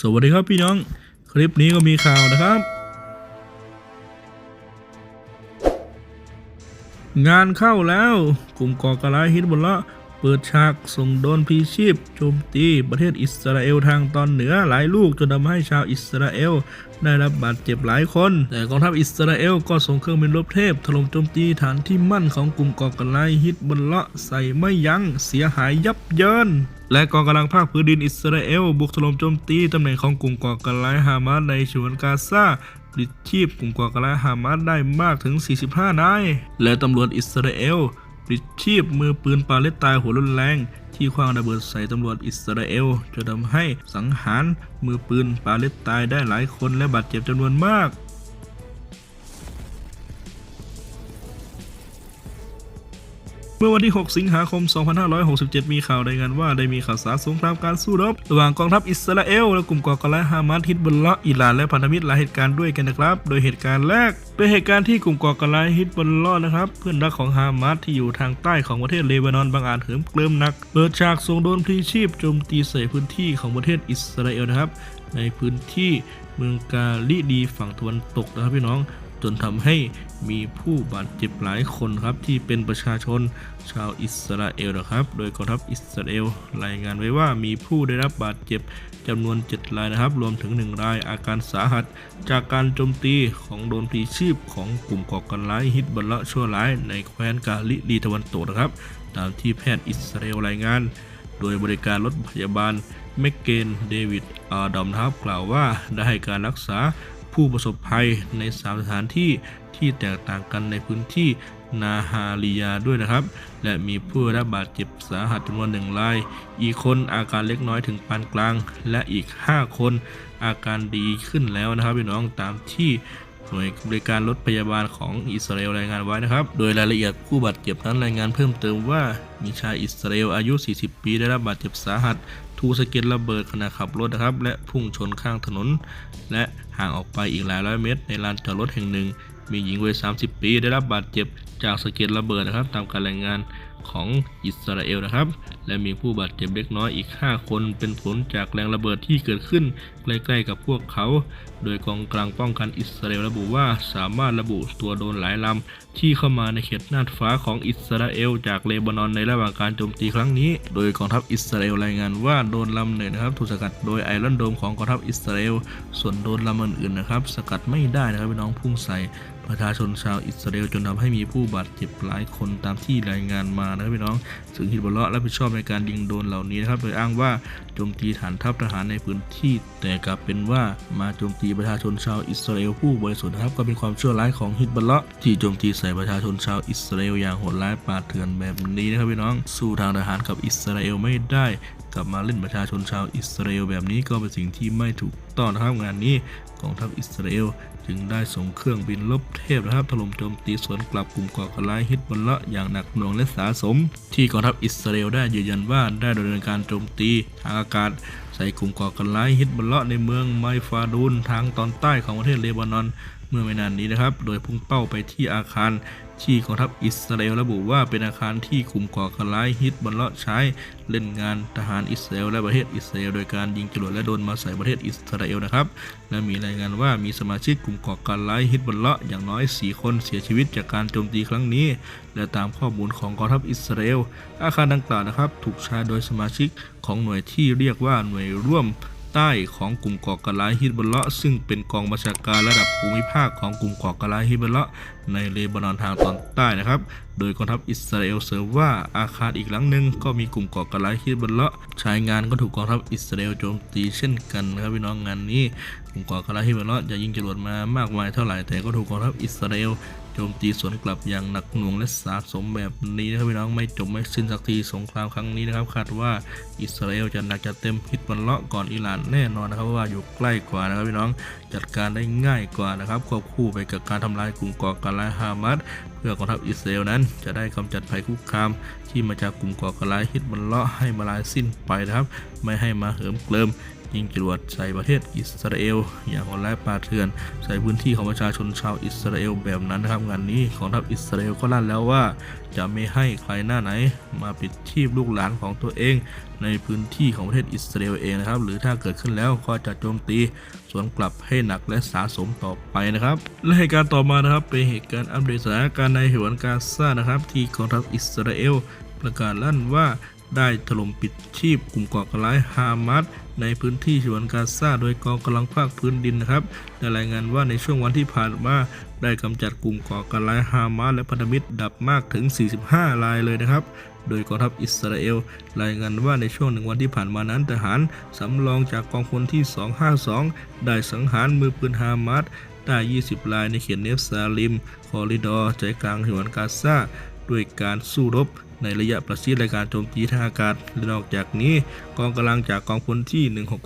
สวัสดีครับพี่น้อง คลิปนี้ก็มีข่าวนะครับ งานเข้าแล้ว กลุ่มก่อการร้ายฮิตบอลละ เปิดฉากส่งโดนพีชีพโจมตีประเทศอิสราเอลทางตอนเหนือหลายลูกจนทำให้ชาวอิสราเอลได้รับบาดเจ็บหลายคน แต่กองทัพอิสราเอลก็ส่งเครื่องบินรบเทพถล่มโจมตีฐานที่มั่นของกลุ่มก่อการร้ายฮิตบอลละใส่ไม่ยั้งเสียหายยับเยินและกองกำลังภาคพื้นดินอิสราเอลบุกถล่มโจมตีตำแหน่งของกลุ่มก่อการร้ายฮามาสในฉวนกาซาปลิดชีพกลุ่มก่อการร้ายฮามาสได้มากถึง 45 นาย และตำรวจอิสราเอล ปลิดชีพมือปืนปาเลสไตน์หัวรุนแรง ที่คว้างระเบิดใส่ตำรวจอิสราเอลจะทำให้สังหารมือปืนปาเลสไตน์ได้หลายคนและบาดเจ็บจำนวนมาก เมื่อวันที่ 6 สิงหาคม 2567 มีข่าวรายงานว่าได้มีข่าวสารสงครามการสู้รบ ระหว่างกองทัพอิสราเอลและกลุ่มก่อการร้ายฮามาสฮิตบุลเลาะอิหร่านและพันธมิตรหลายเหตุการณ์ด้วยกันนะครับ โดยเหตุการณ์แรก เป็นเหตุการณ์ที่กลุ่มก่อการร้ายฮิตบุลเลาะนะครับ เพื่อนรักของฮามาสที่อยู่ทางใต้ของประเทศเลบานอนบางอาจเหิมเกริมหนักเปิดฉากส่งโดนพลีชีพโจมตีใส่พื้นที่ของประเทศอิสราเอลนะครับ ในพื้นที่เมืองกาลิดีฝั่งตะวันตกนะครับพี่น้อง จนทำให้มีผู้บาดเจ็บหลายคนครับที่เป็นประชาชนชาวอิสราเอลนะครับ โดยกองทัพอิสราเอลรายงานไว้ว่ามีผู้ได้รับบาดเจ็บจำนวน 7 รายนะครับ รวมถึง 1 รายอาการสาหัส จากการโจมตีของโดรนพลีชีพของกลุ่มก่อการร้ายฮิตบัลละชั่วร้ายในแคว้นกาลิดีตะวันตกนะครับ ตามที่แพทย์อิสราเอลรายงาน โดยบริการรถพยาบาลแมกเกนเดวิดอาดัมนะครับกล่าวว่าได้ให้การรักษา ผู้ประสบภัยในสามสถานที่ที่แตกต่างกันในพื้นที่นาฮาริยาด้วยนะครับ และมีผู้ได้รับบาดเจ็บสาหัสจำนวนหนึ่งราย อีกคนอาการเล็กน้อยถึงปานกลาง และอีก 5 คนอาการดีขึ้นแล้วนะครับพี่น้องตามที่หน่วยบริการรถพยาบาลของอิสราเอลรายงานไว้นะครับ โดยรายละเอียดผู้บาดเจ็บนั้นรายงานเพิ่มเติมว่ามีชายอิสราเอลอายุ 40 ปีได้รับบาดเจ็บสาหัส ถูกสะเก็ดระเบิดขณะขับรถนะครับ และพุ่งชนข้างถนน และห่างออกไปอีกหลายร้อยเมตร ในลานจอดรถแห่งหนึ่ง มีหญิงวัย 30 ปีได้รับบาดเจ็บจากสะเก็ดระเบิดนะครับ ตามการรายงาน ของอิสราเอลนะครับ และมีผู้บาดเจ็บเล็กน้อยอีก 5 คนเป็นผลจากแรงระเบิดที่เกิดขึ้นใกล้ๆกับพวกเขา โดยกองกลางป้องกันอิสราเอลระบุว่าสามารถระบุตัวโดนหลายลำที่เข้ามาในเขตน่านฟ้าของอิสราเอลจากเลบานอนในระหว่างการโจมตีครั้งนี้ โดยกองทัพอิสราเอลรายงานว่าโดนลำหนึ่งนะครับถูกสกัดโดยไอรอนโดมของกองทัพอิสราเอล ส่วนโดนลำอื่นๆนะครับสกัดไม่ได้นะครับพี่น้องพุ่งใส่ ประชาชนชาวอิสราเอลจนทำให้มีผู้บาดเจ็บหลายคนตามที่รายงานมานะครับพี่น้อง ซึ่งฮิบลเลาะห์รับผิดชอบในการยิงโดนเหล่านี้นะครับโดยอ้างว่าโจมตีฐานทัพทหารในพื้นที่ แต่กลับเป็นว่ามาโจมตีประชาชนชาวอิสราเอลผู้บริสุทธิ์นะครับก็เป็นความชั่วร้ายของฮิบลเลาะห์ที่โจมตีใส่ประชาชนชาวอิสราเอลอย่างโหดร้ายป่าดเถื่อนแบบนี้นะครับพี่น้อง สู้ทางทหารกับอิสราเอลไม่ได้ กลับมาเล่นประชาชนชาวอิสราเอลแบบนี้ก็เป็นสิ่งที่ไม่ถูกต้องนะครับงานนี้กองทัพอิสราเอลจึงได้ส่งเครื่องบินลบเทพนะครับถล่มโจมตีสวนกลับกลุ่มก่อการร้ายฮิตบอลละอย่างหนักหน่วงและสาสม ที่กองทัพอิสราเอลได้ยืนยันว่าได้ดำเนินการโจมตีทางอากาศ ใส่กลุ่มก่อการร้ายฮิตบอลละในเมืองไมฟาดูนทางตอนใต้ของประเทศเลบานอนเมื่อไม่นานนี้นะครับ โดยพุ่งเป้าไปที่อาคาร ที่กองทัพอิสราเอลระบุว่าเป็นอาคารที่กลุ่มก่อการร้ายฮิตบอลเลาะใช้เล่นงานทหารอิสราเอลและประเทศอิสราเอลโดยการยิงจรวดและโดนมาใส่ประเทศอิสราเอลนะครับ และมีรายงานว่ามีสมาชิกกลุ่มก่อการร้ายฮิตบอลเลาะอย่างน้อย 4 คนเสียชีวิตจากการโจมตีครั้งนี้ และตามข้อมูลของกองทัพอิสราเอลอาคารดังกล่าวนะครับ ถูกใช้โดยสมาชิกของหน่วยที่เรียกว่าหน่วยร่วม ใต้ของกลุ่มก่อการร้ายฮิบอลเลาะซึ่งเป็นกองบัญชาการระดับภูมิภาคของกลุ่มก่อการร้ายฮิบอลเลาะในเลบานอนทางตอนใต้นะครับโดยกองทัพอิสราเอลเสริมว่าอาคารอีกหลังหนึ่งก็มีกลุ่มก่อการร้ายฮิตบอลเลาะห์ใช้งานก็ถูกกองทัพอิสราเอลโจมตีเช่นกันนะครับพี่น้องงานนี้กลุ่มก่อการร้ายฮิตบอลเลาะจะยิงจรวดมามากมายเท่าไหร่แต่ก็ถูกกองทัพอิสราเอลโจมตีสวนกลับอย่างหนักหน่วงและสาสมแบบนี้นะครับพี่น้องไม่จบไม่สิ้นสักทีสงครามครั้งนี้นะครับคาดว่าอิสราเอลจะหนักจะเต็มฮิตบันเลาะก่อนอิหร่านแน่นอนนะครับเพราะว่าอยู่ใกล้กว่านะครับพี่น้อง จัดการได้ง่ายกว่านะครับควบคู่ไปกับการทำลายกลุ่มก่อการร้ายฮามาสเพื่อกองทัพอิสราเอลนั้น จะได้กำจัดภัยคุกคาม ที่มาจากกลุ่มก่อการร้ายฮิตบันเลาะให้มาลายสิ้นไปนะครับ ไม่ให้มาเหิมเกลิม ยิงจรวดใส่ประเทศอิสราเอล อย่างโหดร้ายป่าเถื่อน ใส่พื้นที่ของประชาชนชาวอิสราเอลแบบนั้นนะครับงานนี้ของทัพอิสราเอลก็ลั่นแล้วว่า จะไม่ให้ใครหน้าไหน มาปิดชีพลูกหลานของตัวเอง ในพื้นที่ของประเทศอิสราเอลเองนะครับ หรือถ้าเกิดขึ้นแล้วก็จะโจมตีสวนกลับให้หนักและสาสมต่อไปนะครับและเหตุการณ์ต่อมานะครับเป็นเหตุการณ์อัปเดตสถานการณ์ในฉนวนกาซานะครับ ที่กองทัพอิสราเอลประกาศลั่นว่าได้ถล่มปิดชีพกลุ่มก่อการร้ายฮามาส ในพื้นที่ฉนวนกาซาโดยกองกำลังภาคพื้นดินนะครับได้รายงานว่าในช่วงวันที่ผ่านมาได้กำจัดกลุ่มก่อการร้ายฮามาสและพันธมิตรดับมากถึง 45 รายเลยนะครับ โดยกองทัพอิสราเอล รายงานว่าในช่วงหนึ่งวันที่ผ่านมานั้นทหารสำรองจากกองพลที่ 252 ได้สังหารมือปืนฮามาสได้ 20 รายในเขตเนฟซาลิม คอริดอร์ใจกลางฉนวนกาซาด้วยการสู้รบ ในระยะประชิดรายการโจมตีทางอากาศและนอกจากนี้กองกำลังจากกองพลที่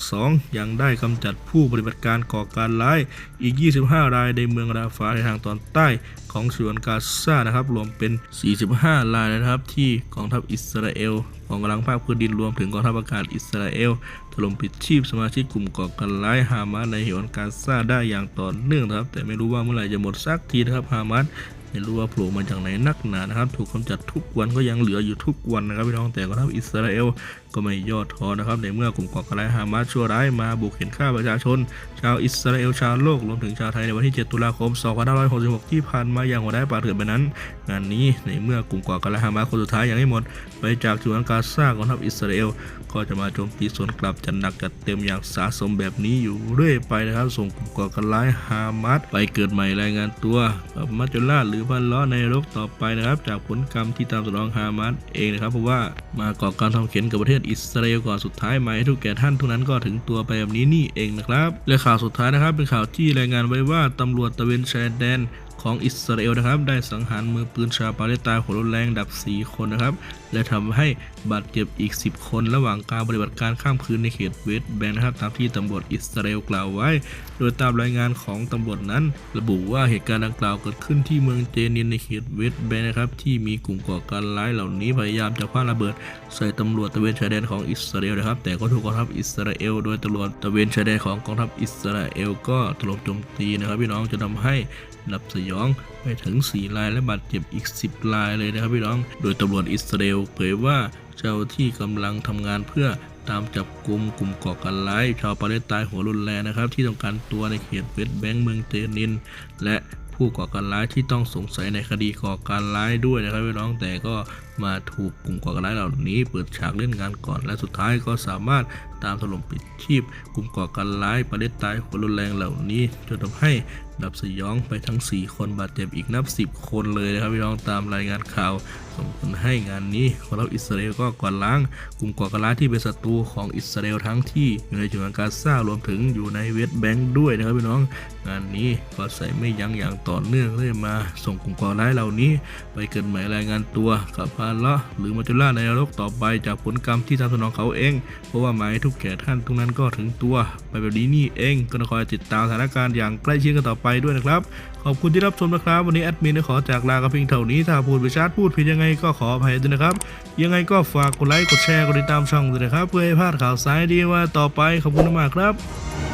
162 ยังได้กำจัดผู้ปฏิบัติการก่อการร้ายอีก 25 รายในเมืองราฟาในทางตอนใต้ของฉนวนกาซานะครับ รวมเป็น 45 รายนะครับ ที่กองทัพอิสราเอลกองกำลังภาคพื้นดินรวมถึงกองทัพอากาศอิสราเอลถล่มปิดชีพสมาชิกกลุ่มก่อการร้ายฮามาสในฉนวนกาซาได้อย่างต่อเนื่องนะครับ แต่ไม่รู้ว่าเมื่อไหร่จะหมดสักทีนะครับฮามาส ไม่รู้ว่าโผล่มาจากไหนนักหนานะครับ ถูกกำจัดทุกวันก็ยังเหลืออยู่ทุกวันนะครับพี่น้องแต่ก็ทัพอิสราเอลก็ไม่ย่อท้อนะครับ ในเมื่อกลุ่มก่อการร้ายฮามาสชั่วร้ายมาบุกเห็นฆ่าประชาชน ชาวอิสราเอลชาวโลกรวมถึงชาวไทยในวันที่ 7 ตุลาคม 2566 ที่ผ่านมาอย่างโหดร้ายป่าเถื่อนไปนั้น งานนี้ในเมื่อกลุ่มก่อการร้ายฮามาสคนสุดท้ายยังไม่หมด ไปจากฉนวนกาซาของทัพอิสราเอลก็จะมาโจมตีสวนกลับจัดหนักจัดเต็มอย่างสาสมแบบนี้อยู่เรื่อยไปนะครับ ส่งกลุ่มก่อการร้ายฮามาสไปเกิดใหม่รายงานตัวกับมัจจุราชหรือพันล้อในรบต่อไปนะครับ จากผลกรรมที่ตามสนองฮามาสเองนะครับเพราะว่ามาก่อการทำเข็นกับประเทศอิสราเอลก่อนสุดท้ายมาให้ทุกแก่ท่านทุกนั้นก็ถึงตัวไปแบบนี้นี่เองนะครับและข่าวสุดท้ายนะครับเป็นข่าวที่รายงานไว้ว่าตำรวจตะเวนชายแดนของอิสราเอลนะครับได้สังหารมือปืนชาวปาเลสไตน์หัวรุนแรงดับ 4 คนนะครับและทำให้บาดเจ็บอีก 10 คนระหว่างการปฏิบัติการข้ามคืนในเขตเวสต์แบงค์นะครับตามที่ตำรวจอิสราเอลกล่าวไว้ โดยตามรายงานของตำรวจนั้น ระบุว่าเหตุการณ์ดังกล่าวเกิดขึ้นที่เมืองเจนินในเขตเวสต์แบงค์นะครับที่มีกลุ่มก่อการร้ายเหล่านี้พยายามจะคว้าระเบิดใส่ตำรวจตระเวนชายแดนของอิสราเอลนะครับ แต่ก็ถูกกองทัพอิสราเอล โดยตำรวจตระเวนชายแดนของกองทัพอิสราเอลก็ถล่มโจมตีนะครับพี่น้องจะทำให้นับสยองไปถึง 4 รายและบาดเจ็บอีก 10 รายเลยนะครับพี่น้อง โดยตำรวจอิสราเอลเผยว่าเจ้าที่กำลังทำงานเพื่อตามจับกลุ่มกลุ่มก่อการร้ายชาวปาเลสไตน์หัวรุนแรงนะครับ ที่ต้องการตัวในเขตเวสต์แบงค์เมืองเจนิน และผู้ก่อการร้ายที่ต้องสงสัยในคดีก่อการร้ายด้วยนะครับพี่น้องแต่ก็มาถูกกลุ่มก่อการร้ายเหล่านี้ เปิดฉากเล่นงานก่อน และสุดท้ายก็สามารถตามถล่มปิดชีพกลุ่มก่อการร้ายปาเลสไตน์หัวรุนแรงเหล่านี้จนทำให้ ดับสยองไปทั้ง 4 คนบาดเจ็บอีกนับ 10 คนเลยนะครับพี่น้องตามรายงานข่าว ส่งผลให้งานนี้ของเราอิสราเอลก็กวาดล้างกลุ่มก่อการร้ายที่เป็นศัตรูของอิสราเอลทั้งที่อยู่ในจุดกาซารวมถึงอยู่ในเวสต์แบงค์ด้วยนะครับพี่น้อง งานนี้ก็ใส่ไม่ยั้งอย่างต่อเนื่องเลยมา ส่งกลุ่มก่อร้ายเหล่านี้ ไปเกิดใหม่รายงานตัวกับพาละหรือมัจจุราในนรกต่อไปจากผลกรรมที่ทำสนองเขาเอง เพราะว่าหมายทุกแก่ท่านทุกนั้นก็ถึงตัว ไปแบบนี้นี่เองก็คอยติดตามสถานการณ์อย่างใกล้ชิดกันต่อไปด้วยนะครับ ขอบคุณที่รับชมนะครับ วันนี้แอดมินขอจากลากระเพียงเท่านี้ ถ้าพูดไปชาร์จพูดผิดยังไงก็ขออภัยด้วยนะครับ ยังไงก็ฝากกดไลค์กดแชร์กดติดตามช่องด้วยนะครับ เพื่อให้พลาดข่าวสารดีว่าต่อไปขอบคุณมากครับ